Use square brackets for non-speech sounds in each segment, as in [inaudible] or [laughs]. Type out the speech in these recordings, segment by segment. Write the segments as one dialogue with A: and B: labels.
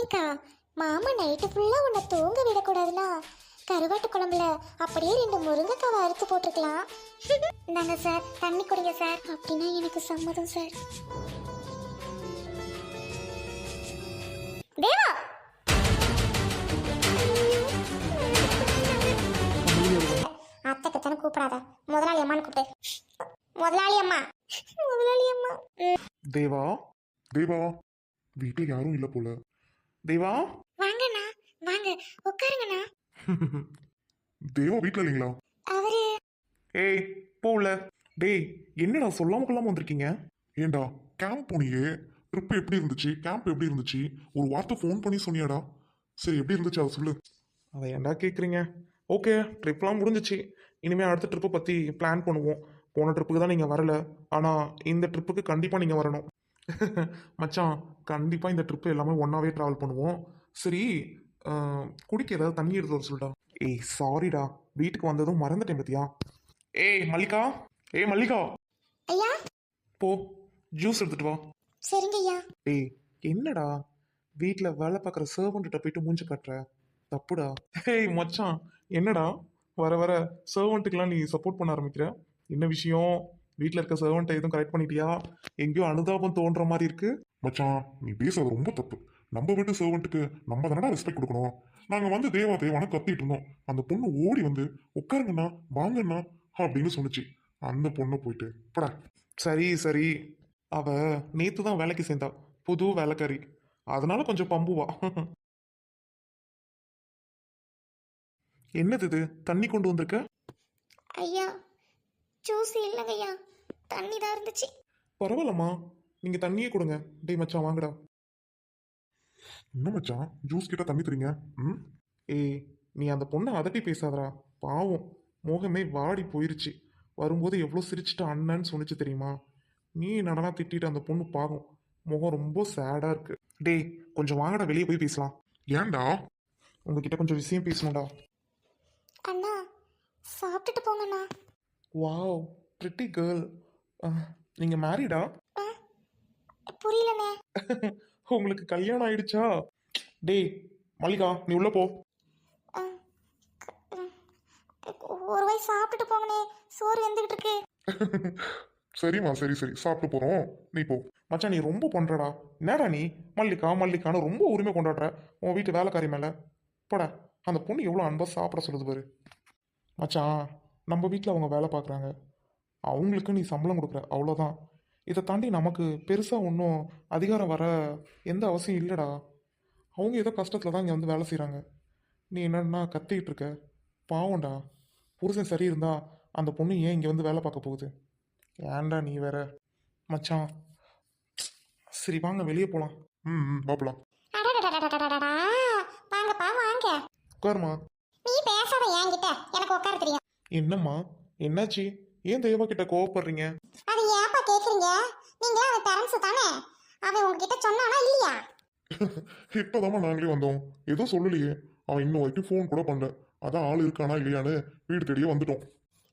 A: ஏங்கா மாமா நைட்டு ஃபுல்லாக உன்னை தூங்க விடக்கூடாதுன்னா கருவாட்டு குழம்புல அப்படியே ரெண்டு முருங்கைக்காவை அறுத்து போட்டிருக்கலாம் நாங்க சார் தண்ணி குடிங்க சார் அப்படின்னா எனக்கு சம்மதம் சார் தேவா! அத்தைக்கு தானே கூப்பிடாத. முதலாளி அம்மான்னு கூப்பிடு. முதலாளி அம்மா. முதலாளி அம்மா.
B: தேவா
C: தேவா. வீட்டில் யாரும் இல்லை போல.
B: தேவா
A: வாங்கண்ணா வாங்க உட்காருங்கண்ணா. [laughs]
C: தேவா வீட்டில் இல்லைங்களா?
A: அவரு
B: ஏய் போல. டேய் என்னடா சொல்லாம கொள்ளாம வந்திருக்கீங்க?
C: ஏண்டா கேம்ப் போனியே. ட்ரிப் எப்படி இருந்துச்சு? கேம்ப் எப்படி இருந்துச்சு? ஒரு வார்த்தை ஃபோன் பண்ணி சொன்னியாடா. சரி எப்படி இருந்துச்சு? அதை சொல்லு.
B: அதை ஏன்டா கேட்குறீங்க ஓகே ட்ரிப்லாம் முடிஞ்சிச்சு. இனிமேல் அடுத்த ட்ரிப்பை பற்றி பிளான் பண்ணுவோம். போன ட்ரிப்புக்கு தான் நீங்கள் வரல. ஆனால் இந்த ட்ரிப்புக்கு கண்டிப்பாக நீங்கள் வரணும். மச்சான் கண்டிப்பாக இந்த ட்ரிப்பு எல்லாமே ஒன்றாவே ட்ராவல் பண்ணுவோம். சரி குடிக்க ஏதாவது தண்ணி எடுத்து வர சொல்லிட்டா ஏய் சாரிடா வீட்டுக்கு வந்ததும் மறந்துட்டேன் பத்தியா? ஏய் மல்லிகா. ஏய் மல்லிகா.
A: ஐயா?
B: போ ஜூஸ் எடுத்துட்டு வா.
A: சரிங்க ஐயா.
B: ஏய் என்னடா? வீட்டில் வேலை பார்க்குற சர்வன்கிட்ட போயிட்டு மூஞ்சி காட்டுற? தப்புடா. ஏய் மச்சான் என்னடா? வர வர சர்வெண்ட்டுக்கெல்லாம் நீ சப்போர்ட் பண்ண ஆரம்பிக்கிற? என்ன விஷயம்? வீட்டில் இருக்க சர்வன்ட்டை எதுவும் கரெக்ட் பண்ணிட்டியா? எங்கேயோ அனுதாபம் தோன்ற மாதிரி இருக்கு.
C: மச்சான் நீ பேசுறது ரொம்ப தப்பு. நம்ம வீட்டு சர்வெண்ட்டுக்கு நம்ம தானடா ரெஸ்பெக்ட் கொடுக்கணும்? நாங்கள் வந்து தேவா தேவான்னு கத்திட்டு இருந்தோம். அந்த பொண்ணு ஓடி வந்து உட்காருங்கண்ணா வாங்கண்ணா அப்படின்னு சொன்னிச்சு. அந்த பொண்ணை போயிட்டு படா.
B: சரி சரி. அவ நேத்து தான் வேலைக்கு சேர்ந்தா. புது வேலைக்காரி அதனால கொஞ்சம் பம்புவா. [laughs] என்னது இது? தண்ணி கொண்டு வந்திருக்க?
A: ஐயா ஜூஸ் இல்லைங்க ஐயா தண்ணி தான் இருந்துச்சு.
B: பரவாயில்லம்மா. நீங்க தண்ணியே கொடுங்க. டேய் மச்சான் வாங்கடா.
C: என்ன மச்சான்? ஜூஸ் கிட்ட தண்ணி தரீங்க? ம்?
B: ஏய் நீ அந்த பொண்ணை அதட்டி பேசாதடா. பாவம். மோகமே வாடி போயிருச்சு. வரும்போது எவ்வளோ சிரிச்சிட்டு அண்ணன்னு சொன்னிச்சு தெரியுமா? நீ நடனா திட்டிட்டு அந்த பொண்ணு பாவம். முகம் ரொம்ப சேடாக இருக்கு. டேய் கொஞ்சம் வாங்கடா வெளியே போய் பேசலாம்.
C: ஏன்டா?
B: உங்ககிட்ட கொஞ்சம் விஷயம் பேசணும்டா.
A: அண்ணா சாப்பிட்டுட்டு போங்கண்ணா.
B: வாவ் பிரிட்டி கேர்ள் நீங்கள் மேரிடா
A: புரியலண்ணே. [laughs]
B: உங்களுக்கு கல்யாணம் ஆயிடுச்சா? டேய் மல்லிகா நீ உள்ள போ.
A: ஒரு வாய் சாப்பிட்டுட்டு போங்கண்ணே. சோறு வெந்துகிட்டு இருக்கு. [laughs]
C: சரிம்மா சரி சரி. சாப்பிட்டு போகிறோம் நீ போ.
B: மச்சான் நீ ரொம்ப பண்றடா என்னடா நீ? மல்லிகா மல்லிகான்னு ரொம்ப உரிமை கொண்டாடுற. உன் வீட்டு வேலைக்காரி மேலே. போடா. அந்த பொண்ணு எவ்வளோ அன்பா சாப்பிட சொல்லுது பாரு. மச்சான் நம்ம வீட்டில் அவங்க வேலை பார்க்குறாங்க அவங்களுக்கு நீ சம்பளம் கொடுக்குற. அவ்வளோதான் இதை தாண்டி நமக்கு பெருசாக ஒன்றும் அதிகாரம் வர எந்த அவசியம் இல்லைடா. அவங்க ஏதோ கஷ்டத்தில் தான் இங்கே வந்து வேலை செய்கிறாங்க நீ என்னென்னா கத்திக்கிட்டு இருக்க. பாவம்டா. புருஷன் சரி இருந்தா அந்த பொண்ணு ஏன் இங்கே வந்து வேலை பார்க்க போகுது? ஏன்டா நீ வேற? மச்சான். சரி வாங்க வெளியே போகலாம்
C: ம் பாப்பலாம்
A: வாங்கப்பா
B: உட்காருமா என்னம்மா? என்னாச்சு? ஏன் தேவா கிட்ட கோவப்படுறீங்க?
A: அது ஏன்ப்பா கேக்குறீங்க? நீங்க அவன் பேரண்ட்ஸ் தானே? அவன் உங்ககிட்ட சொன்னானா இல்லையா? [laughs]
C: இப்போதாம்மா நாங்களே வந்தோம். எதுவும் சொல்லலையே. அவன் இன்னும் வரைக்கும் ஃபோன் கூட பண்ணல. அதான் ஆள் இருக்கானா இல்லையான்னு வீடு தேடியே வந்துட்டோம்.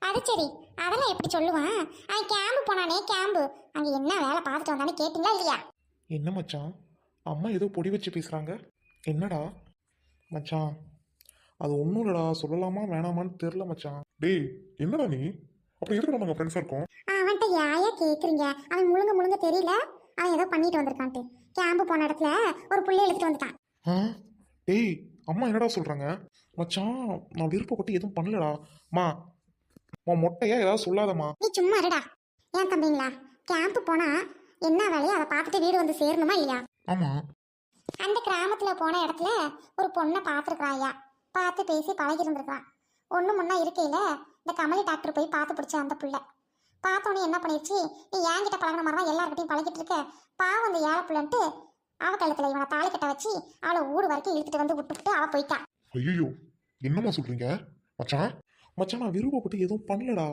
A: அது சரி. அதெல்லாம் எப்படி சொல்லுவான்? அவன் கேம்பு போனானே கேம்பு அங்க என்ன வேலை பார்த்துட்டு வந்தானே கேட்டீங்களா இல்லையா?
B: என்ன மச்சான்? அம்மா ஏதோ பொடி வச்சு பேசுகிறாங்க என்னடா? மச்சான் அது ஒன்றும் இல்லடா சொல்லலாமா வேணாமான்னு தெரில மச்சான்.
C: டேய் என்னடா நீ? அப்புறம் எதுக்கு நாங்கள் ஃப்ரெண்ட்ஸாக இருக்கோம்.
A: அவன்கிட்ட யாயா கேக்குறீங்க? அவன் முழுங்க முழுங்க தெரியல. அவன் ஏதோ பண்ணிட்டு வந்திருக்கான்ட்டு. கேம்பு போன இடத்துல ஒரு புள்ளை எடுத்துட்டு வந்துட்டான்.
B: ஆ? டேய் அம்மா என்னடா சொல்கிறாங்க மச்சான் நான் விருப்பப்பட்டு எதுவும் பண்ணலடா. அம்மா உன் மொட்டையா ஏதாவது சொல்லாதம்மா.
A: நீ சும்மா இருடா. ஏன் தம்பிங்களா? கேம்ப் போனா என்ன வேலையோ அதை பார்த்துட்டு வீடு வந்து சேரணுமா இல்லையா?
C: ஆமாம்
A: அந்த கிராமத்துல போன இடத்துல ஒரு பொண்ணை பார்த்துருக்காயா பார்த்து பேசி பழகி இருந்திருக்கான் ஒன்று முன்னா இருக்கையில இந்த கமலி டாக்டர் போய் பார்த்து பிடிச்ச அந்த புள்ள. பார்த்தோன்னே என்ன பண்ணிருச்சு? நீ என்கிட்ட பழகின மாதிரி தான் எல்லார்கிட்டையும் பழகிட்டு இருக்க. பாவம் அந்த ஏழை புள்ளன்ட்டு அவ கழுத்துல இவனை தாலி கட்ட வச்சு அவளை ஊடு வரைக்கும் இழுத்துட்டு வந்து விட்டுவிட்டு அவ போயிட்டான்
C: ஐயோ என்னம்மா சொல்கிறீங்க மச்சான்?
B: மச்சான் நான் விருப்பப்பட்டு எதுவும் பண்ணலடா.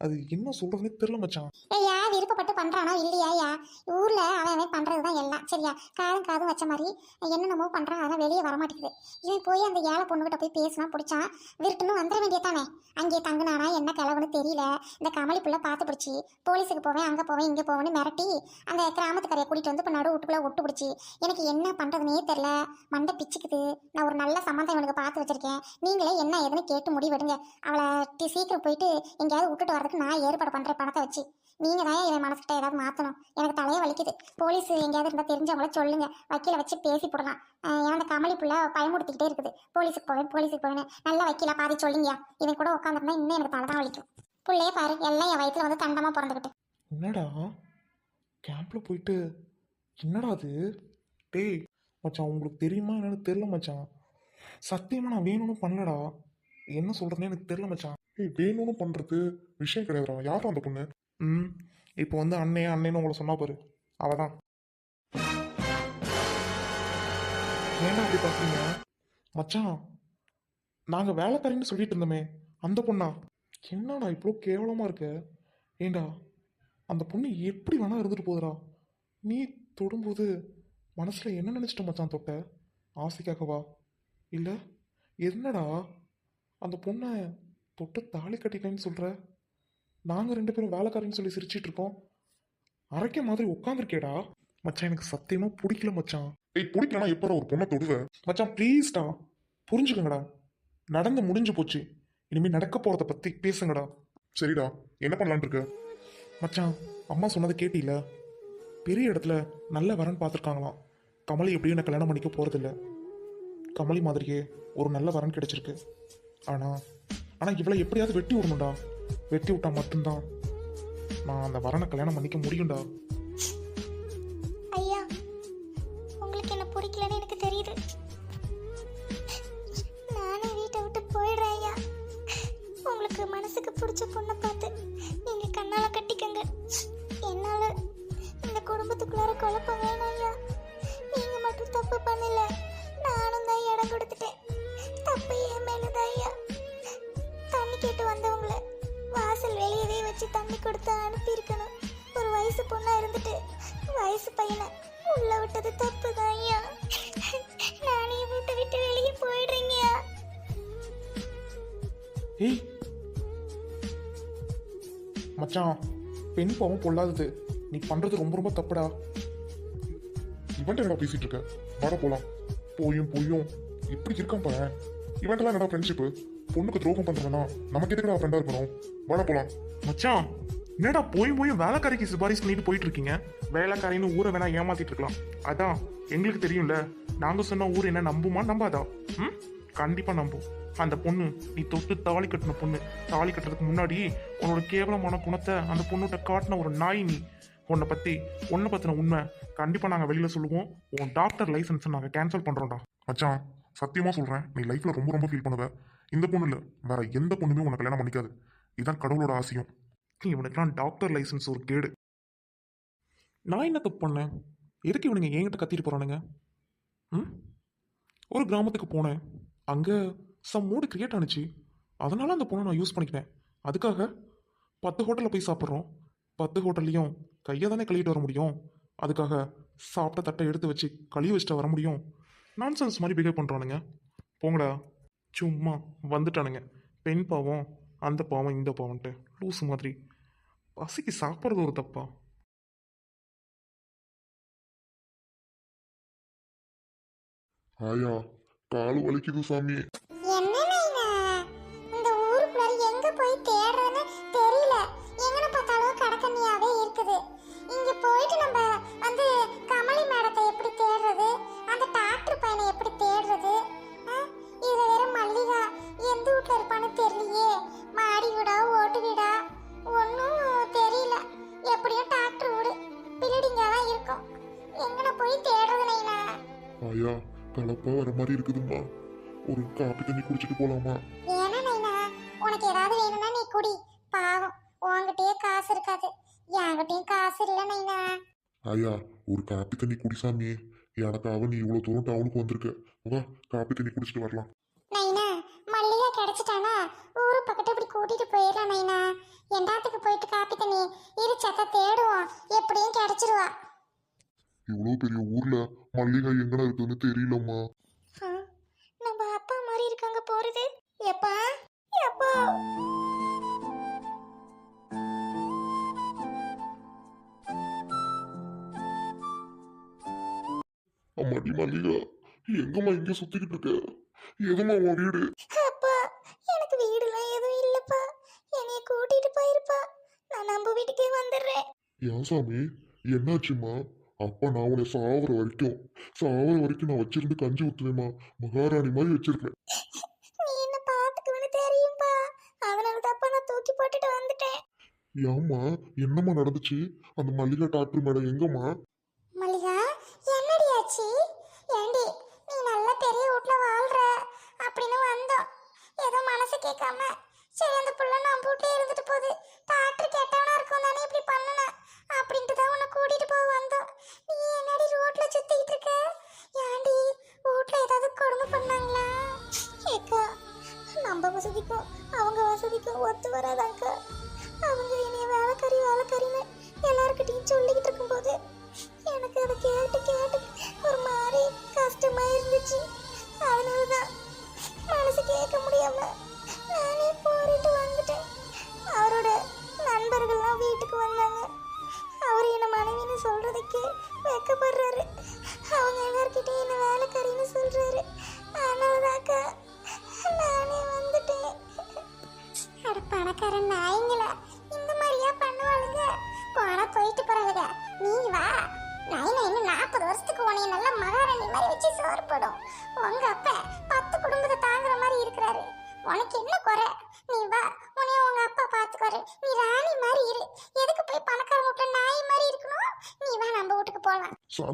B: அது என்ன சொல்கிறதுனே தெரில மச்சான்.
A: ஏன் விருப்பப்பட்டு பண்றானோ இல்லையாயா ஊர்ல அவன் அவன் பண்றதுதான் எல்லாம். சரியா? காதும் காதும் வச்ச மாதிரி என்னென்னமோ பண்றான். அதெல்லாம் வெளியே வர மாட்டேங்குது இவன் போய் அந்த ஏழை பொண்ணுகிட்ட போய் பேசினா பிடிச்சான் விருட்டுன்னு வந்துட வேண்டியதானே? அங்கே தங்குனானா என்ன கிளவுன்னு தெரியல. இந்த கமலி புள்ள பார்த்து பிடிச்சி போலீஸுக்கு போவேன் அங்கே போவேன் இங்கே போவேன்னு மிரட்டி அந்த கிராமத்துக்காரையை கூட்டிட்டு வந்து இப்போ நடு வீட்டுக்குள்ள ஒட்டு பிடிச்சி எனக்கு என்ன பண்ணுறதுனே தெரில மண்டை பிச்சுக்குது. நான் ஒரு நல்ல சம்மந்தம் இவனுக்கு பார்த்து வச்சிருக்கேன். நீங்களே என்ன ஏதுன்னு கேட்டு முடிவெடுங்க. அவளை சீக்கிரம் போயிட்டு எங்கேயாவது விட்டுட்டு வரதுக்கு நான் ஏற்பாடு பண்ணுற பணத்தை வச்சு. நீங்கள் தான் இவன் மனசுக்கிட்ட ஏதாவது மாற்றணும் எனக்கு தலையே வலிக்குது. போலீஸ் எங்கேயாவது இருந்தால் தெரிஞ்சவங்கள சொல்லுங்க. வக்கீலை வச்சு பேசி போடலாம். அஹ் அந்த கமலி புள்ள பயமுடுத்திக்கிட்டே இருக்குது. போலீஸுக்கு போவேன் போலீஸுக்கு போவேன் நல்ல வக்கீலாக பாதி சொல்லுங்க இவன் கூட உட்காந்துருந்தா இன்னும் எனக்கு தலை தான் வலிக்கும். புள்ளையே பாரு எல்லாம் என் வயிற்றுல வந்து தண்டமாக பிறந்துக்கிட்டு
B: என்னடா? கேம்ப்ல போயிட்டு என்னடா அது? டேய் மச்சான் உங்களுக்கு தெரியுமா என்னன்னு தெரில மச்சான். சத்தியமா நான் வேணும்னு பண்ணலடா. என்ன சொல்றதுன்னு எனக்கு தெரில மச்சான்.
C: ஏய் வேணும்னு பண்றது விஷயம் கிடையாதுடா. யாரும் அந்த பொண்ணு?
B: ம் இப்போ வந்து அண்ணே அண்ணேன்னு உங்களை சொன்னா பாரு. அவ தான் ஏன்டா அப்படி பார்க்குறீங்க மச்சான் நாங்கள் வேலைக்காரின்னு சொல்லிட்டு இருந்தோமே அந்த பொண்ணா? என்னடா இவ்வளோ கேவலமாக இருக்க? ஏண்டா அந்த பொண்ணு எப்படி வேணா இருந்துட்டு போகுதுடா நீ தொடும்போது மனசில் என்ன நினச்சிட்ட மச்சான் தொட்ட? ஆசைக்காகவா இல்லை என்னடா அந்த பொண்ணை தொட்டு தாலி கட்டிட்டேன்னு சொல்கிற நாங்கள் ரெண்டு பேரும் வேலைக்காரன்னு சொல்லி சிரிச்சிட்டு இருக்கோம். அரைக்க மாதிரி உட்காந்துருக்கேடா மச்சான் எனக்கு சத்தியமாக பிடிக்கல மச்சான்.
C: ஏய் பிடிக்கலனா எப்பறம் ஒரு பொண்ணை தொடுவ?
B: மச்சான் ப்ளீஸ்டா புரிஞ்சுக்கங்கடா. நடந்து முடிஞ்சு போச்சு. இனிமேல் நடக்க போகிறத பற்றி பேசுங்கடா.
C: சரிடா. என்ன பண்ணலான்னு இருக்க?
B: மச்சான் அம்மா சொன்னதை கேட்டில? பெரிய இடத்துல நல்ல வரன் பார்த்துருக்காங்களாம். கமலி எப்படியும் என்ன கல்யாணம் பண்ணிக்க போகிறதில்ல கமலி மாதிரியே ஒரு நல்ல வரன் கிடைச்சிருக்கு. ஆனால் ஆனால் இவளை எப்படியாவது வெட்டி விடணும்டா. வெட்டி விட்டா மட்டும்தான். நான் அந்த வரனை கல்யாணம் பண்ணிக்க முடியும்டா.
A: ஐயா உங்களுக்கு என்ன பிடிக்கலன்னு எனக்கு தெரியுது. நானே வீட்டை விட்டு போயிடுறேன் ஐயா. உங்களுக்கு மனசுக்கு பிடிச்ச பொண்ணை பார்த்து நீங்க கண்ணால கட்டிக்கங்க. என்னால இந்த குடும்பத்துக்குள்ளார
B: குழப்பங்க பெண் பாவம் பொல்லாதது. நீ பண்றது ரொம்ப ரொம்ப தப்புடா.
C: இவன்ட்ட என்னடா பேசிட்டு இருக்க? வர போலாம். போயும் போயும். இப்படி இருக்கான் பாரு. இவன்ட்டெல்லாம் என்னடா ஃப்ரெண்ட்ஷிப்பு பொண்ணுக்கு துரோகம் பண்றவனா? நமக்கு எதுக்குடா ஃப்ரெண்டா இருக்கணும்? வாட போலாம்.
B: மச்சான் என்னடா போய் போய் வேலைக்காரிக்கு சிபாரிசு பண்ணிட்டு போயிட்டு இருக்கீங்க? வேலைக்காரின்னு ஊரை வேணா ஏமாத்திட்டு இருக்கலாம். அதான் எங்களுக்கு தெரியும்ல. நாங்க சொன்ன ஊர் என்ன நம்புமா நம்பாதா? ம்? கண்டிப்பா நம்பும். அந்த பொண்ணு நீ தொட்டு தாலி கட்டின பொண்ணு. தாலி கட்டுறதுக்கு முன்னாடி உன்னோட கேவலமான குணத்தை அந்த பொண்ணுகிட்ட காட்டின ஒரு நாய் நீ. உன்னை பற்றி உன்னை பற்றின உண்மை கண்டிப்பாக நாங்கள் வெளியில் சொல்லுவோம். உன் டாக்டர் லைசன்ஸை நாங்கள் கேன்சல் பண்ணுறோம்டா
C: மச்சான் சத்தியமாக சொல்கிறேன் நீ லைஃப்பில் ரொம்ப ரொம்ப ஃபீல் பண்ணுவ. இந்த பொண்ணு இல்லை வேற எந்த பொண்ணுமே உனக்கு கல்யாணம் பண்ணிக்காது. இதுதான் கடவுளோட ஆசையும்.
B: இவனுக்குலாம் டாக்டர் லைசன்ஸ் ஒரு கேடு. நான் என்ன தப்பு பண்ணேன்? எதுக்கு இவனுங்க என்கிட்ட கத்திட்டு போகிறானுங்க ம்? ஒரு கிராமத்துக்கு போனேன். அங்கே சம் மூடு கிரியேட் ஆனிச்சு. அதனால் அந்த பொண்ணை நான் யூஸ் பண்ணிக்கிட்டேன். அதுக்காக பத்து ஹோட்டலில் போய் சாப்பிட்றோம். பத்து ஹோட்டல்லையும் கையை தானே கழுவிட்டு வர முடியும். அதுக்காக சாப்பிட்ட தட்டை எடுத்து வச்சு கழுவி வச்சுட்டு வர முடியும். நான்சென்ஸ் மாதிரி பிஹேவ் பண்ணுறானுங்க போங்கடா. சும்மா வந்துட்டானுங்க. பெண் பாவம் அந்த பாவம் இந்த பாவம்ன்ட்டு. லூஸ் மாதிரி. பசிக்கு சாப்பிட்றது ஒரு தப்பா?
C: ஆயா கால் வலிக்குது சாமி. ஒரு காப்பி தண்ணி
A: குடி
C: சாமி எனக்காக நீ இவ்வளவு தூரம் டவுனுக்கு வந்திருக்க. வா காப்பி தண்ணி குடிச்சிட்டு வரலாம்.
A: நைனா மல்லிகா கிடைச்சிட்டானா? ஊரு பக்கத்து இப்படி கூட்டிட்டு போயிடலாம் நைனா. எண்டாத்துக்கு போயிட்டு காப்பி தண்ணி இரு சத்த தேடுவோம். எப்படியும் கிடைச்சிருவா.
C: இவ்வளோ பெரிய ஊர்ல மல்லிகை எங்கன இருக்குன்னு தெரியலம்மா.
A: நம்ம அப்பா மாதிரி இருக்காங்க போறது. எப்பா எப்பா.
C: அம்மாடி மல்லிகா எங்கம்மா இங்க சுத்திக்கிட்டு இருக்க? எதுமா உன் வீடு?
A: அப்பா எனக்கு வீடுலாம் எதுவும் இல்லப்பா. என்னைய கூட்டிட்டு போயிருப்பா. நான் நம்ம வீட்டுக்கே வந்துடுறேன்.
C: ஏன் சாமி? என்னாச்சும்மா? அப்பா நான் உன்னை சாவர வரைக்கும் சாவர வரைக்கும் நான் வச்சிருந்து கஞ்சி ஊத்துவேம்மா. மகாராணி மாதிரி வச்சிருப்பேன்
A: நீ என்ன பாத்துக்குவேன்னு தெரியும்பா. அதனால தப்பா நான் தூக்கி போட்டுட்டு வந்துட்டேன்.
C: ஏம்மா என்னம்மா நடந்துச்சு? அந்த மல்லிகா டாக்டர் மேடம் எங்கம்மா?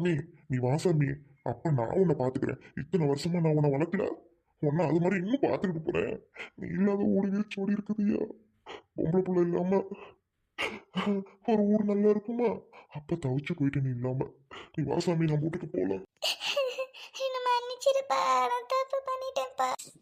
C: சாமி நீ வா சாமி அப்ப நான் உன்னை பாத்துக்கிறேன் இத்தனை வருஷமா நான் உன்னை வளர்க்கல. உன்னை அது மாதிரி இன்னும் பாத்துக்கிட்டு போறேன். நீ இல்லாத ஓடி வீச்சோடி ஓடி இருக்குதுயா பொம்பளை பிள்ளை இல்லாம ஒரு ஊர் நல்லா இருக்குமா? அப்ப தவிச்சு போயிட்டு நீ இல்லாம. நீ வா சாமி நான் வீட்டுக்கு போலாம் [laughs]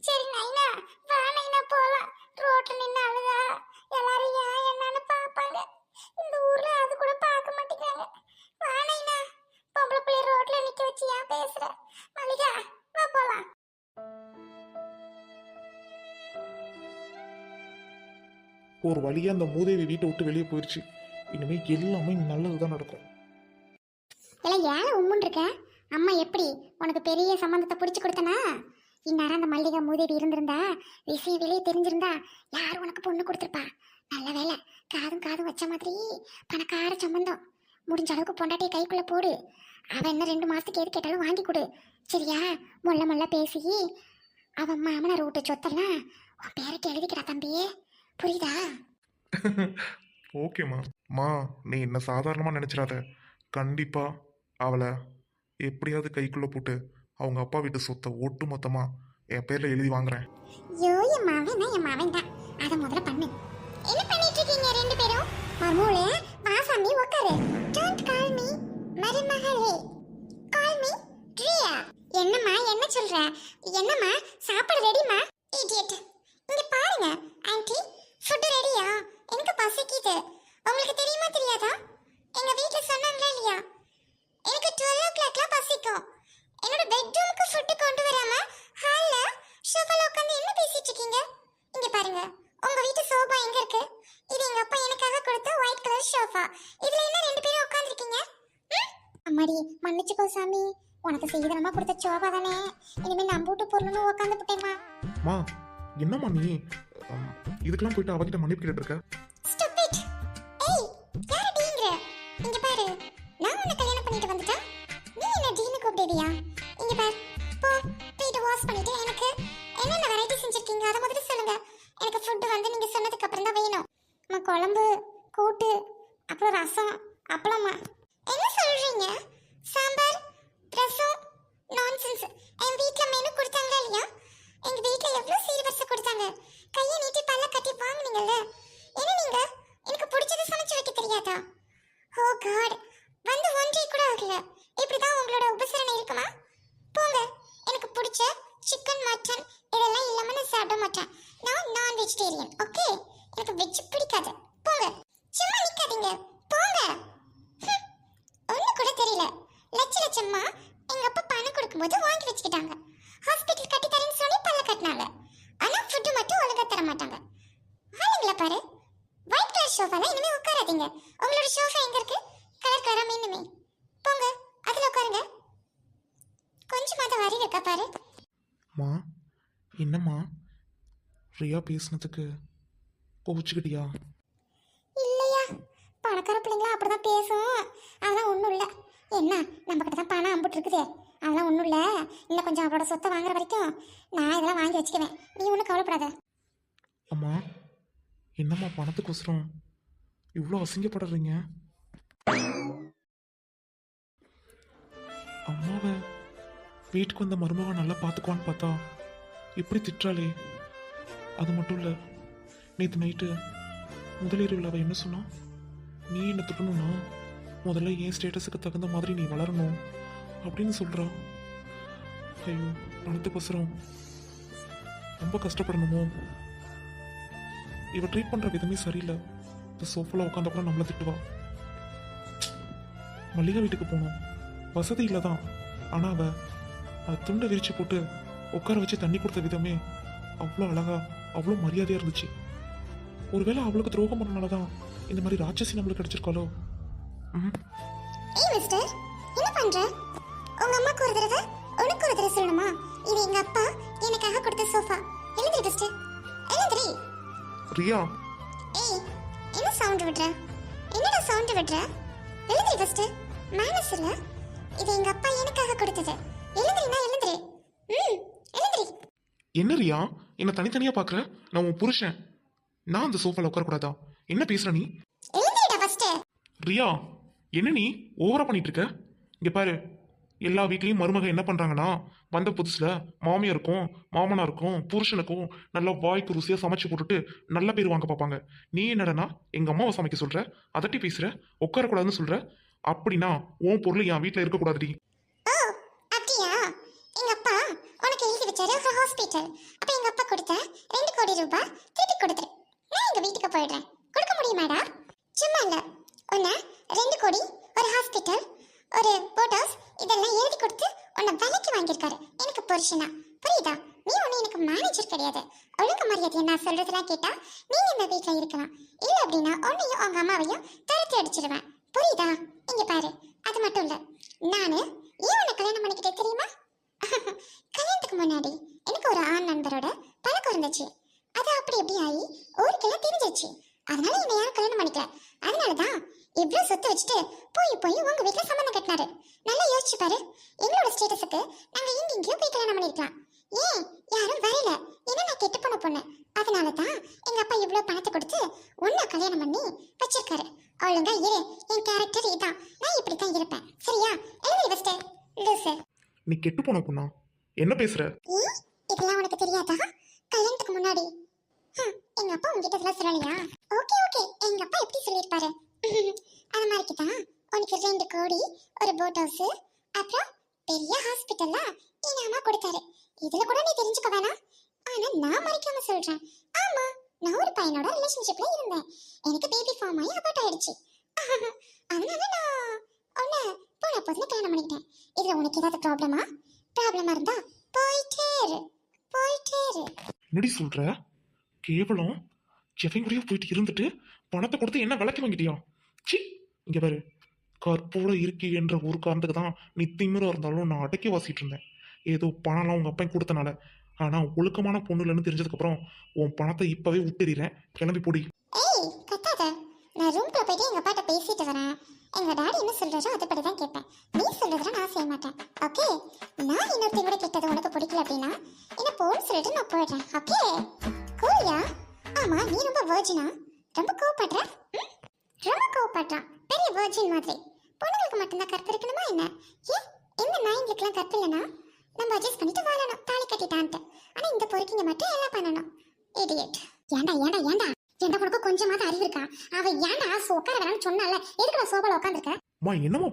B: ஒரு வழியாக அந்த மூதேவி வீட்டை விட்டு வெளியே போயிடுச்சு இனிமேல் எல்லாமே நல்லது தான் நடக்கும்.
A: இல்லை ஏன் உம்முன் இருக்க? அம்மா எப்படி? உனக்கு பெரிய சம்மந்தத்தை பிடிச்சி கொடுத்தனா? இந்நேரம் அந்த மல்லிகை மூதேவி இருந்திருந்தா விஷயம் வெளியே தெரிஞ்சிருந்தா யார் உனக்கு பொண்ணு கொடுத்துருப்பா? நல்ல வேலை காதும் காதும் வச்ச மாதிரி பணக்கார சம்பந்தம். முடிஞ்ச அளவுக்கு பொண்டாட்டியை கைக்குள்ளே போடு. அவன் என்ன ரெண்டு மாதத்துக்கு எது கேட்டாலும் வாங்கி கொடு. சரியா? முள்ள முள்ள பேசி அவன் மாமனார் விட்டு சொத்தெல்லாம் உன் பேருக்கு எழுதிக்கிறா தம்பியே. புரியுதா? [laughs]
B: ஓகேம்மா மா நீ என்ன சாதாரணமாக நினச்சிடாத. கண்டிப்பாக அவளை எப்படியாவது கைக்குள்ளே போட்டு அவங்க அப்பா வீட்டு சொத்தை ஒட்டு மொத்தமாக என் பேரில் எழுதி வாங்குறேன்.
A: ஐயோ என் மாவன் தான் என் மாவன் தான். அதை முதல்ல பண்ணு. என்ன பண்ணிட்டு இருக்கீங்க ரெண்டு பேரும்? மர்மூளே வாசாமி உட்காரு டோன்ட் கால் மீ மருமகளே. கால் மீ ரியா என்னம்மா என்ன சொல்ற? என்னம்மா சாப்பாடு ரெடிமா இடியட் இங்க பாருங்க ஆன்ட்டி ஃபுட் ரெடியா எனக்கு பசிக்குது. உங்களுக்கு தெரியுமா தெரியாதா? எங்க வீட்ல சொன்னாங்களா இல்லையா? எனக்கு டுவெல் ஓ கிளாக்லாம் பசிக்கும். என்னோட பெட்ரூமுக்கு ஃபுட்டு கொண்டு வராம ஹால்ல ஷோஃபால உட்காந்து என்ன பேசிட்டு இருக்கீங்க? இங்க பாருங்க. உங்க வீட்டு சோஃபா எங்க இருக்கு? இது எங்க அப்பா எனக்காக கொடுத்த ஒயிட் கலர் ஷோஃபா இதுல என்ன ரெண்டு பேரும் உட்காந்துருக்கீங்க அம்மாடி மன்னிச்சுக்கோ சாமி. உனக்கு சீக்கிரமா கொடுத்த சோபா தானே. இனிமே நம்ம வீட்டு பொருள்னு உட்காந்து போட்டேமா
B: என்னம்மா நீ? இதுக்கெல்லாம் போயிட்டு அவகிட்ட மன்னிப்பு கேட்டு இருக்க?
A: தெரியல. லட்ச லட்சமா எங்க அப்பா பணம் கொடுக்கும்போது வாங்கி வச்சுக்கிட்டாங்க. ஹாஸ்பிட்டல் கட்டி தரேன்னு சொல்லி பல்ல கட்டினாங்க. ஆனா ஃபுட்டு மட்டும் ஒழுங்கா தர மாட்டாங்க. ஆளுங்கள பாரு. ஒயிட் கலர் சோஃபால இனிமே உட்காராதீங்க. உங்களோட சோஃபா எங்க இருக்கு? கலர் கலரா மீனுமே போங்க அதுல உட்காருங்க. கொஞ்சமாவது வரி இருக்கா பாரு.
B: மா என்னம்மா? ரியா பேசினதுக்கு போச்சுக்கிட்டியா
A: இல்லையா. பணக்கார பிள்ளைங்களா அப்படிதான் பேசும் அதெல்லாம் ஒன்றும் இல்லை. என்ன? நம்ம கிட்ட தான் பணம் அம்பிட்டு இருக்குது அதெல்லாம் ஒன்றும் இல்லை. இன்னும் கொஞ்சம் அவளோட சொத்தை வாங்குற வரைக்கும் நான் இதெல்லாம் வாங்கி வச்சுக்குவேன். நீ ஒன்றும் கவலைப்படாத.
B: அம்மா என்னம்மா பணத்துக்கோசரம்? இவ்வளோ அசிங்கப்படுறீங்க. அம்மாவை வீட்டுக்கு வந்த மருமக நல்லா பார்த்துக்குவான்னு பார்த்தா இப்படி திட்டாளே அது மட்டும் இல்லை நேற்று நைட்டு முதலீடு விழாவை என்ன சொன்னான் நீ என்ன திட்டணும்னா முதல்ல என் ஸ்டேட்டஸுக்கு தகுந்த மாதிரி நீ வளரணும் அப்படின்னு சொல்கிறான் ஐயோ பணத்துக்கொசரம். ரொம்ப கஷ்டப்படணுமோ? இவ ட்ரீட் பண்ற விதமே சரியில்லை. இந்த சோஃபால உட்காந்த கூட நம்மளை திட்டுவா. மளிகை வீட்டுக்கு போனோம். வசதி இல்லை தான் ஆனா அவ அதை துண்டை விரித்து போட்டு உட்கார வச்சு தண்ணி கொடுத்த விதமே அவ்வளோ அழகா அவ்வளோ மரியாதையாக இருந்துச்சு. ஒருவேளை அவளுக்கு துரோகம் பண்ணனால தான் இந்த மாதிரி ராட்சசி நம்மளுக்கு கிடச்சிருக்காளோ
A: ஏய் மிஸ்டர் என்ன பண்ற? உங்க அம்மாக்கு ஒரு தடவை உனக்கு ஒரு தடவை சொல்லணுமா? இது எங்க அப்பா எனக்காக கொடுத்த சோஃபா எழுந்திரி மிஸ்டர் எழுந்திரி.
B: ரியா
A: ஏய் என்ன சவுண்ட் விடுற? என்னடா சவுண்ட் விடுற? எழுந்திரி ஃபர்ஸ்ட் மேனஸ் இல்ல. இது எங்க அப்பா எனக்காக கொடுத்தது. எழுந்திரினா எழுந்திரி. ம் எழுந்திரி.
B: என்ன ரியா? என்ன தனித்தனியா பார்க்குற நான் உன் புருஷன். நான் அந்த சோஃபால உட்காரக்கூடாதா? என்ன பேசுற நீ?
A: எழுந்திரிடா ஃபர்ஸ்ட்
B: ரியா. என்ன நீ? ஓவரா பண்ணிட்டு இருக்க இங்க பாரு. எல்லா வீட்லேயும் மருமக என்ன பண்ணுறாங்கன்னா வந்த புதுசில் மாமியாருக்கும் மாமனாருக்கும் புருஷனுக்கும் நல்லா வாய்க்கு ருசியாக சமைச்சு போட்டுட்டு நல்ல பேர் வாங்க பார்ப்பாங்க. நீ என்னடனா எங்கள் அம்மாவை சமைக்க சொல்கிற அதட்டி பேசுகிற உட்காரக்கூடாதுன்னு சொல்கிற அப்படின்னா உன் பொருள் என் வீட்டில் இருக்கக்கூடாதுடி.
A: ஹாஸ்பிட்டல் அப்ப எங்க அப்பா கொடுத்த ரெண்டு கோடி ரூபாய் திருப்பி கொடுத்துரு நான் எங்க வீட்டுக்கு போயிடுறேன். கொடுக்க முடியுமாடா? சும்மா இல்லை. உன்னை ரெண்டு கோடி ஒரு ஹாஸ்பிட்டல் ஒரு போட் ஹவுஸ் இதெல்லாம் எழுதி கொடுத்து உன்னை விலைக்கு வாங்கியிருக்காரு. எனக்கு புருஷனா. புரியுதா? நீ ஒன்று எனக்கு மேனேஜர் கிடையாது. ஒழுங்கு மரியாதையை நான் சொல்றதெல்லாம் கேட்டா நீ இந்த வீட்டில் இருக்கலாம். இல்லை அப்படின்னா உன்னையும் உங்க அம்மாவையும் தடுத்து அடிச்சிடுவேன் புரியுதா? இங்க பாரு. அது மட்டும் இல்லை நானு ஏன் உன்னை கல்யாணம் பண்ணிக்கிட்டே தெரியுமா? [laughs] கல்யாணத்துக்கு முன்னாடி எனக்கு ஒரு ஆண் நண்பரோட பழக்கம் இருந்துச்சு. அது அப்படி எப்படி ஆகி ஊருக்கெல்லாம் தெரிஞ்சிச்சு. அதனால என்னை யாரும் கல்யாணம் பண்ணிக்கல. அதனாலதான் இவ்வளவு சொத்து வச்சுட்டு போய் போய் உங்க வீட்டுல சம்மந்தம் கட்டினாரு. நல்லா யோசிச்சு பாரு. எங்களோட ஸ்டேட்டஸுக்கு நாங்க எங்கெங்கயோ போய் கல்யாணம் பண்ணிருக்கலாம். ஏன் யாரும் வரல ஏன்னா நான் கெட்டு போன பொண்ணு. அதனால தான் எங்க அப்பா இவ்வளவு பணத்தை கொடுத்து உன்னை கல்யாணம் பண்ணி வச்சிருக்காரு. ஒழுங்கா இரு. என் கேரக்டர் இதான். நான் இப்படி தான் இருப்பேன். சரியா? எழுதி வச்சிட்டு. லூசு
B: நீ கெட்டு போன பொண்ணா? என்ன பேசுற?
A: இதெல்லாம் உனக்கு தெரியாதா? கல்யாணத்துக்கு முன்னாடி எங்க அப்பா உங்ககிட்ட இதெல்லாம் சொல்லலையா? Okay okay. எங்க அப்பா எப்படி சொல்லியிருப்பாரு? அது மாதிரி தான் உனக்கு ரெண்டு கோடி ஒரு போட் ஹவுஸ் அப்புறம் பெரிய ஹாஸ்பிட்டல்ல இனாமா கொடுத்தாரு. இதுல கூட நீ தெரிஞ்சுக்க வேணாம். ஆனா நான் மறைக்காம சொல்றேன். ஆமா நான் ஒரு பையனோட ரிலேஷன்ஷிப்ல இருந்தேன். எனக்கு பேபி ஃபார்ம் ஆகி அபார்ட் ஆயிடுச்சு. அதனால நான் உன்னை போன போதுல கல்யாணம் பண்ணிக்கிட்டேன். இதுல உனக்கு ஏதாவது ப்ராப்ளமா ப்ராப்ளமா இருந்தா போயிட்டே இரு. போயிட்டே இரு.
B: நடி சொல்ற? கேவலம். எவன் கூடயோ போயிட்டு இருந்துட்டு பணத்தை கொடுத்து என்ன விலைக்கு வாங்கிட்டியா? சி இங்கே பாரு. கற்போட இருக்கி என்ற ஒரு காரணத்துக்கு தான் நீ இருந்தாலும் நான் அடக்கி வாசிட்டு இருந்தேன். ஏதோ பணம்லாம் உங்கள் அப்பையும் கொடுத்தனால. ஆனால் ஒழுக்கமான பொண்ணு இல்லைன்னு தெரிஞ்சதுக்கப்புறம் உன் பணத்தை இப்போவே விட்டுறேன் கிளம்பி போடி.
A: நான் ரூம்குள்ள போயிட்டு எங்க அப்பாட்ட பேசிட்டு வரேன். எங்க டாடி என்ன சொல்றாரோ அதுபடி தான் கேட்பேன். நீ சொல்றதுல நான் செய்ய மாட்டேன். ஓகே நான் இன்னொருத்தையும் கூட
B: கேட்டேன்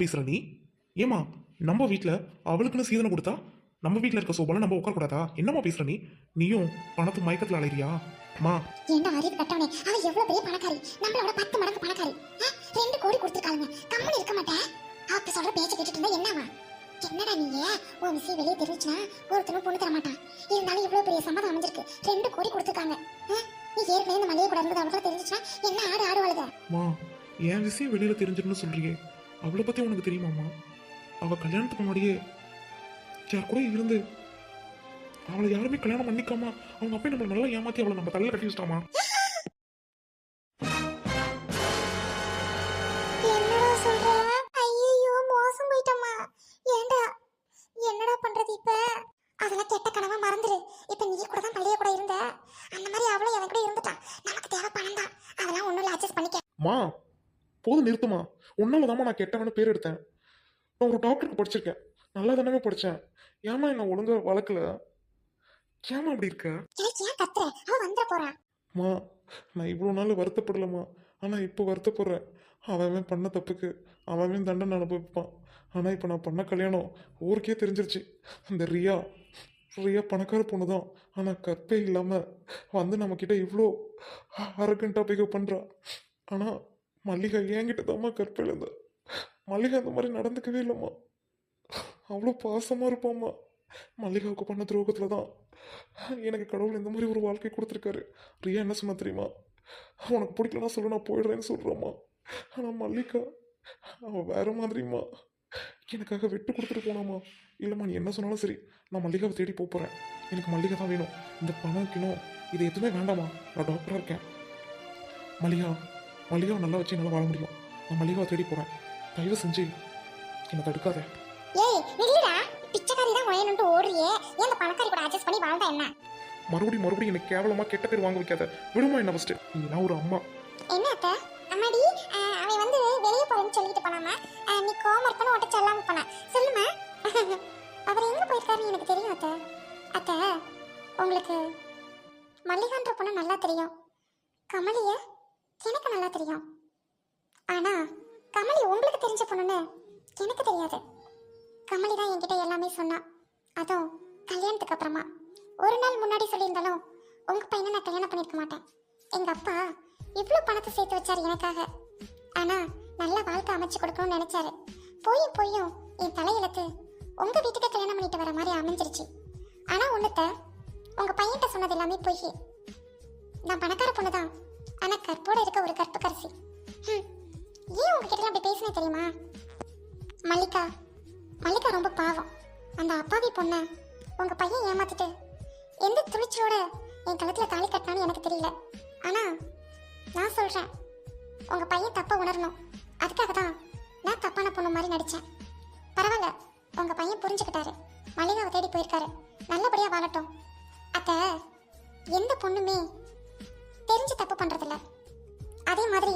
B: பேசுற நீ? ஏமா நம்ம வீட்ல அவளுக்குன்னு சீதனை கொடுத்தா நம்ம வீட்ல இருக்க சோபால நம்ம உட்காரக்கூடாதா? என்னம்மா பேசுற நீ? நீயும் பணத்து மயக்கத்துல அலைறியா அம்மா
A: ஏன்டா அறிவு கட்டவனே? அவ எவ்வளவு பெரிய பணக்காரி. நம்மளோட பத்து மடங்கு பணக்காரி. ரெண்டு கோடி கொடுத்துருக்காங்க கம்மனு இருக்க மாட்டேன் அவ இப்ப சொல்ற பேச்ச கேட்டுட்டு இருந்தா என்னவா என்னடா நீங்க உன் விஷயம் வெளியே தெரிஞ்சுனா ஒருத்தனும் பொண்ணு தர மாட்டான். இருந்தாலும் இவ்வளவு பெரிய சம்மதம் அமைஞ்சிருக்கு. ரெண்டு கோடி கொடுத்துருக்காங்க? நீ ஏற்கனவே இந்த மளிகை கூட இருந்தது அவளுக்கு தெரிஞ்சுச்சுன்னா என்ன ஆடு ஆடுவாளுக
B: மா என் விஷயம் வெளியில தெரிஞ்சிருன்னு சொல்றியே. அவளை பத்தி உனக்கு தெரியுமாம்மா? அவ கல்யாணத்துக்கு முன்னாடியே யார் கூட இருந்து அவளை யாருமே கல்யாணம் பண்ணிக்காமா அவங்க அப்பயே நம்மளை நல்லா ஏமாத்தி அவளை நம்ம தலையில கட்டி வச்சிட்டாமா உன்னால நான் கெட்டவனு பேர் எடுத்தேன். நான் ஒரு டாக்டருக்கு படிச்சிருக்கேன். நல்லா தானே படித்தேன் ஏமா என்ன ஒழுங்கா வளர்க்கல? ஏமா அப்படி இருக்க? மா நான் இவ்வளோ நாள் வருத்தப்படலம்மா. ஆனால் இப்போ வருத்தப்படுறேன். அவன் பண்ண தப்புக்கு அவன் அவன் தண்டனை அனுபவிப்பான். ஆனால் இப்போ நான் பண்ண கல்யாணம் ஊருக்கே தெரிஞ்சிருச்சு. அந்த ரியா ரியா பணக்கார பொண்ணு தான் ஆனால் கற்பே இல்லாமல் வந்து நம்மக்கிட்ட இவ்வளோ அரகண்டாக பிகப் பண்ணுறா ஆனால் மல்லிகா என்கிட்ட தாம்மா கற்பையில் மல்லிகா அந்த மாதிரி நடந்துக்கவே இல்லைம்மா. அவ்வளோ பாசமாக இருப்பாம்மா. மல்லிகாவுக்கு பண்ண துரோகத்தில் தான் எனக்கு கடவுள் இந்த மாதிரி ஒரு வாழ்க்கை கொடுத்துருக்காரு. ரியா என்ன சொன்ன தெரியுமா? உனக்கு பிடிக்கலன்னா சொல்ல நான் போயிடுறேன்னு சொல்கிறேம்மா ஆனால் மல்லிகா அவள் வேற மாதிரிம்மா. எனக்காக விட்டு கொடுத்துட்டு போனாமா இல்லைம்மா நீ என்ன சொன்னாலும் சரி நான் மல்லிகாவை தேடி போகிறேன் எனக்கு மல்லிகை தான் வேணும். இந்த பணம் கிணம் இது எதுவுமே வேண்டாம்மா. நான் டாக்டராக இருக்கேன். மல்லிகா மல்லிகாவை நல்லா வச்சு என்னால் வாழ முடியும். நான் மல்லிகாவை தேடி போகிறேன் தயவு செஞ்சு என்னை தடுக்காத.
A: ஏய் நில்லுடா பிச்சைக்காரி தான் உயனுட்டு ஓடுறியே. ஏன் இந்த பணக்காரி கூட அட்ஜஸ்ட் பண்ணி வாழ்ந்தா என்ன?
B: மறுபடியும் மறுபடியும் எனக்கு கேவலமாக கெட்ட பேர் வாங்க வைக்காத. விடுமா என்ன ஃபஸ்ட்டு நீ நான் ஒரு அம்மா.
A: என்ன அத்தை? அம்மாடி அவன் வந்து வெளியே போறேன்னு சொல்லிட்டு போனாமா? நீ கோவம் இருக்கணும் ஒட்ட சொல்லாம போனா. சொல்லுமா? [laughs] அவர் எங்க போயிருக்காருன்னு எனக்கு தெரியும் அத்தை. அத்தை உங்களுக்கு மல்லிகான்ற பொண்ணு நல்லா தெரியும். கமலிய எனக்கு நல்லா தெரியும். ஆனா கமலி உங்களுக்கு தெரிஞ்ச பொண்ணுன்னு எனக்கு தெரியாது. கமலி தான் என்கிட்ட எல்லாமே சொன்னா. அதுவும் கல்யாணத்துக்கு அப்புறமா. ஒரு நாள் முன்னாடி சொல்லியிருந்தாலும் உங்க பையனை நான் கல்யாணம் பண்ணிருக்க மாட்டேன். எங்க அப்பா இவ்வளோ பணத்தை சேர்த்து வச்சாரு எனக்காக. ஆனா நல்ல வாழ்க்கை அமைச்சு கொடுக்கணும்னு நினைச்சாரு. போயும் போயும் என் தலையெழுத்து உங்க வீட்டுக்கு கல்யாணம் பண்ணிட்டு வர மாதிரி அமைஞ்சிருச்சு. ஆனா ஒண்ணுத்த உங்க பையன்கிட்ட சொன்னது எல்லாமே போய். நான் பணக்கார பொண்ணு தான் ஆனா கற்போட இருக்க ஒரு கற்பு கரசி. ஏன் உங்ககிட்ட அப்படி பேசினே தெரியுமா? மல்லிகா மல்லிகா ரொம்ப பாவம். அந்த அப்பாவி பொண்ண உங்க பையன் ஏமாத்திட்டு எந்த துணிச்சலோட என் கழுத்துல தாலி கட்டினான்னு எனக்கு தெரியல. ஆனா நான் சொல்றேன் உங்க பையன் தப்பை உணரணும். அதுக்காக தான் நான் தப்பான பொண்ணு மாதிரி நடிச்சேன். பரவாயில்ல உங்க பையன் புரிஞ்சுக்கிட்டாரு. மல்லிகாவை தேடி போயிருக்காரு. நல்லபடியா வாழட்டும். அத்த எந்த பொண்ணுமே தெரிஞ்சு தப்பு பண்றதில்ல. அதே மாதிரி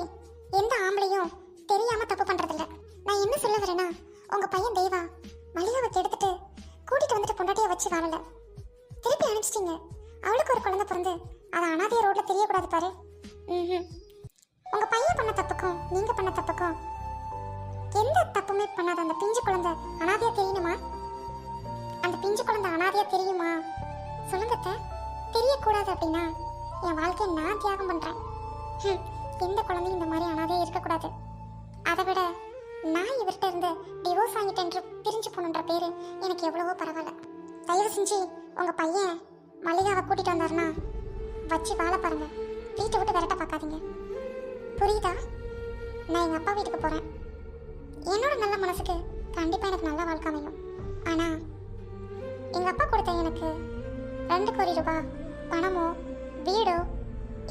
A: எந்த ஆம்பளையும் தெரியாம தப்பு பண்றதில்ல. நான் என்ன சொல்ல வரேன்னா உங்க பையன் தெய்வா மலிகாவை கெடுத்துட்டு கூட்டிட்டு வந்துட்டு பொண்டாட்டியா வச்சு வாழல. திருப்பி அனுப்பிச்சிட்டீங்க. அவளுக்கு ஒரு குழந்தை பிறந்து அதை அனாதைய ரோட்ல தெரியக்கூடாது பாரு. ம் உங்க பையன் பண்ண தப்புக்கும் நீங்க பண்ண தப்புக்கும் எந்த தப்புமே பண்ணாத அந்த பிஞ்சு குழந்தை அனாதையா தெரியணுமா? அந்த பிஞ்சு குழந்தை அனாதையா தெரியுமா? சொல்லுங்க தெரியக்கூடாது அப்படின்னா என் வாழ்க்கையை நான் தியாகம் பண்றேன். எந்த குழந்தையும் இந்த மாதிரி அனாதையா இருக்கக்கூடாது. அதை விட நான் இவர்கிட்ட இருந்து டிவோர்ஸ் வாங்கிட்டேன்று பிரிஞ்சு போகணுன்ற பேரு எனக்கு எவ்வளவோ பரவாயில்ல. தயவு செஞ்சு உங்க பையன் மல்லிகாவை கூட்டிட்டு வந்தாருன்னா வச்சு வாழ பாருங்க. வீட்டை விட்டு விரட்ட பார்க்காதீங்க. புரியுதா? நான் எங்க அப்பா வீட்டுக்கு போறேன். என்னோட நல்ல மனசுக்கு கண்டிப்பா எனக்கு நல்ல வாழ்க்கை அமையும். ஆனா எங்க அப்பா கொடுத்த எனக்கு ரெண்டு கோடி ரூபாய் பணமோ வீடோ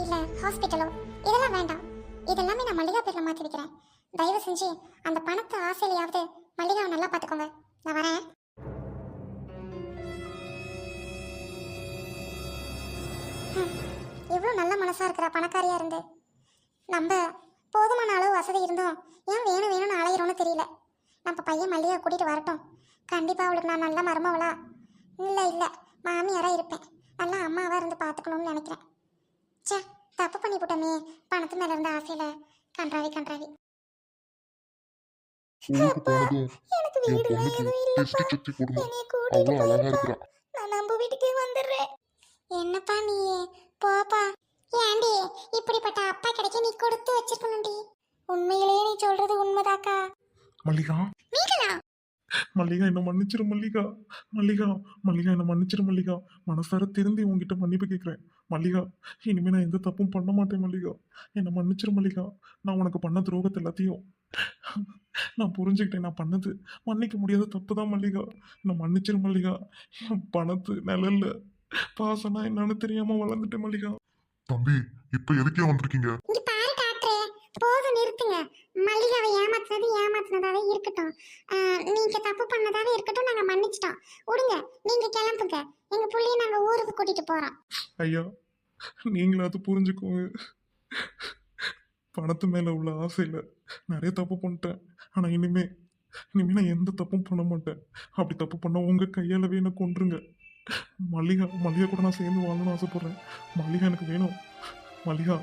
A: இல்ல ஹாஸ்பிட்டலோ இதெல்லாம் வேண்டாம். இதெல்லாமே நான் மல்லிகா பேர்ல மாத்தி வைக்கிறேன் தயவு செஞ்சு அந்த பணத்தை ஆசையிலையாவது மல்லிகாவை நல்லா பார்த்துக்கோங்க. நான் வரேன். இவ்வளோ நல்ல மனசா இருக்கிற பணக்காரியா இருந்து. நம்ம போதுமான அளவு வசதி இருந்தோம். ஏன் வேணும் வேணும்னு அலையிறோன்னு தெரியல. நம்ம பையன் மல்லிகா கூட்டிட்டு வரட்டும். கண்டிப்பா அவளுக்கு நான் நல்ல மருமவளா. இல்லை இல்லை மாமியாரா இருப்பேன். நல்லா அம்மாவா இருந்து பார்த்துக்கணும்னு நினைக்கிறேன். ச்சே தப்பு பண்ணி போட்டோமே பணத்து மேல இருந்த ஆசையில. கன்றாவி கன்றாவி. எனக்கு
C: என்
A: வீடு எதுவும் இல்லப்பா.
C: அவ்வளோ
A: கூட்டிட்டு போயிருப்பா. நான் நம்ம வீட்டுக்கே வந்துடுறேன். என்னப்பா நீ? போப்பா. ஏண்டி இப்படிப்பட்ட அப்பா கிடைக்க நீ கொடுத்து வச்சிருக்கணும்டி. உண்மையிலேயே நீ சொல்றது உண்மைதாக்கா.
B: மல்லிகா?
A: நீங்களா
B: மல்லிகா என்ன மன்னிச்சிரு மல்லிகா. மல்லிகா மல்லிகா என்ன மன்னிச்சிரு மல்லிகா. மனசார திருந்தி உங்ககிட்ட மன்னிப்பு கேட்குறேன். மல்லிகா இனிமே நான் எந்த தப்பும் பண்ண மாட்டேன் மல்லிகா. என்னை மன்னிச்சிரு மல்லிகா. நான் உனக்கு பண்ண துரோகத்தை எல்லாத்தையும் நான் புரிஞ்சுக்கிட்டேன். நான் பண்ணது மன்னிக்க முடியாத தப்பு தான் மல்லிகா. நான் மன்னிச்சிரு மல்லிகா. என் பணத்து நிழல்ல பாசனா என்னன்னு தெரியாம வளர்ந்துட்டேன் மல்லிகா.
C: தம்பி இப்ப எதுக்கே வந்திருக்கீங்க?
A: போதும் நிறுத்துங்க. மல்லிகாவை ஏமாத்துனது ஏமாத்துனதாவே இருக்கட்டும். நீங்க தப்பு பண்ணதாவே இருக்கட்டும் நாங்க மன்னிச்சிட்டோம். விடுங்க நீங்க கிளம்புங்க. எங்க புள்ளைய நாங்க ஊருக்கு கூட்டிட்டு போறோம்.
B: ஐயோ நீங்களாவது புரிஞ்சுக்கோங்க. பணத்து மேல உள்ள ஆசையில நிறைய தப்பு பண்ணிட்டேன். ஆனா இனிமே இனிமே நான் எந்த தப்பும் பண்ண மாட்டேன். அப்படி தப்பு பண்ண உங்க கையாலவே என்ன கொன்றுங்க. மல்லிகா மல்லிகா கூட நான் சேர்ந்து வாழணும்னு ஆசைப்படுறேன். மல்லிகா எனக்கு வேணும். மல்லிகா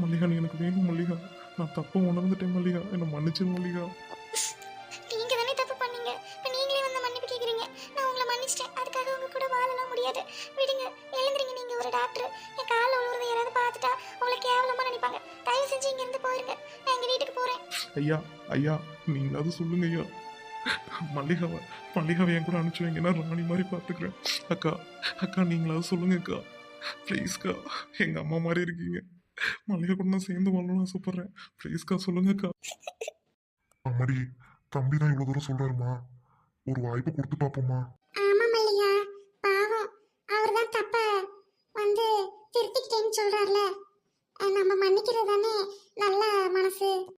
B: மல்லிகா நீ எனக்கு வேணும் மல்லிகா. நான் தப்பு உணர்ந்துட்டேன் மல்லிகா. என்னை மன்னிச்சிரு மல்லிகா.
A: நீங்க தானே தப்பு பண்ணீங்க. இப்ப நீங்களே வந்து மன்னிப்பு கேக்குறீங்க. நான் உங்களை மன்னிச்சிட்டேன். அதுக்காக உங்க கூட வாழலாம் முடியாது. விடுங்க. எழுந்துறீங்க நீங்க ஒரு டாக்டர் என் காலில் விழுறத யாராவது பார்த்துட்டா உங்களை கேவலமா நினைப்பாங்க. தயவு செஞ்சு இங்க இருந்து போயிருங்க. நான் எங்க வீட்டுக்கு போறேன்.
B: ஐயா ஐயா நீங்களாவது சொல்லுங்க ஐயா. மல்லிகாவை மல்லிகாவை என் கூட அனுப்பிச்சு வைங்கன்னா ராணி மாதிரி பார்த்துக்கிறேன். அக்கா அக்கா நீங்களாவது சொல்லுங்க அக்கா. ப்ளீஸ்க்கா எங்கள் அம்மா மாதிரி இருக்கீங்க. மல்லிகா கூட நான் சேர்ந்து வாழணும்னு ஆசைப்பட்றேன். ப்ளீஸ்க்கா சொல்லுங்க அக்கா.
C: அம்மாடி தம்பி தான் இவ்வளவு தூரம் சொல்றாருமா? ஒரு வாய்ப்பு கொடுத்து பார்ப்போமா?
A: ஆமா மல்லிகா. பாவம். அவர் தான் தப்ப வந்து திருத்திக்கிட்டேன்னு சொல்றாருல. அஹ் நம்ம மன்னிக்கிறது தானே நல்ல மனசு.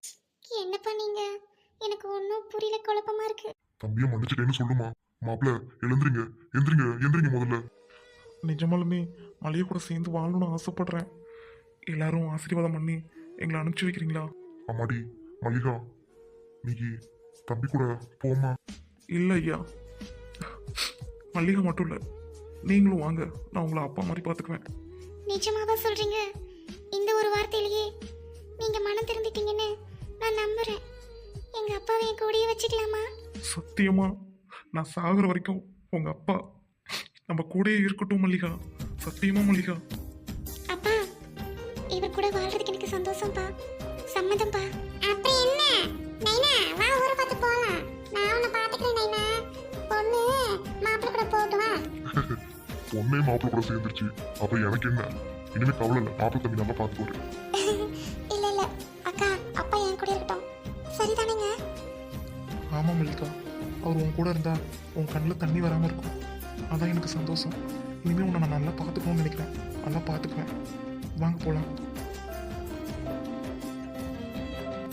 A: என்ன பண்ணீங்க எனக்கு ஒன்றும் புரியல குழப்பமா இருக்கு.
C: தம்பியை மன்னிச்சிட்டேன்னு சொல்லுமா? மாப்பிள்ள எழுந்துறீங்க எந்திரிங்க எந்திரிங்க முதல்ல.
B: நிஜமாலுமே மல்லிகை கூட சேர்ந்து வாழணும்னு ஆசைப்பட்றேன். எல்லாரும் ஆசீர்வாதம் பண்ணி எங்களை அனுப்பிச்சு வைக்கிறீங்களா?
C: அம்மாடி மல்லிகா நீ தம்பி கூட போமா
B: இல்லை ஐயா. மல்லிகை மட்டும் இல்லை நீங்களும் வாங்க நான் உங்களை அப்பா மாதிரி பார்த்துக்குவேன்.
A: நிஜமாவா சொல்றீங்க? இந்த ஒரு வார்த்தையிலேயே நீங்க மனம் திருந்திட்டீங்கன்னு நான் நம்புறேன். எங்க அப்பாவை என் கூடயே வச்சுக்கலாமா?
B: சத்தியமா நான் சாகுற வரைக்கும் உங்க அப்பா நம்ம கூடயே இருக்கட்டும் மல்லிகா. சத்தியமா மல்லிகா.
A: கூட வாழ்றதுக்கு எனக்கு சந்தோஷம்ப்பா சம்மதம்ப்பா அப்ப என்ன? நைனா வா ஊரை பார்த்து போலாம். நான் உன்னை பாத்துக்கிறேன் நைனா. பொண்ணு மாப்பிள்ளை கூட போட்டு வா. [laughs]
C: பொண்ணே மாப்பிள்ள கூட சேர்ந்துருச்சு. அப்ப எனக்கு என்ன? இனிமே கவலை இல்லை. மாப்பிள்ள தம்பி நல்லா பார்த்துக்கோரு [laughs]
A: இல்ல இல்ல. அக்கா அப்பா என் கூட இருக்கட்டும். சரிதானேங்க?
B: ஆமா மல்லிகா. அவர் உன் கூட இருந்தா உன் கண்ணில் தண்ணி வராம இருக்கும். அதான் எனக்கு சந்தோஷம். இனிமே உன்னை நான் நல்லா பார்த்துக்கணும்னு நினைக்கிறேன். நல்லா பார்த்துக்குவேன். வாங்க போலாம்.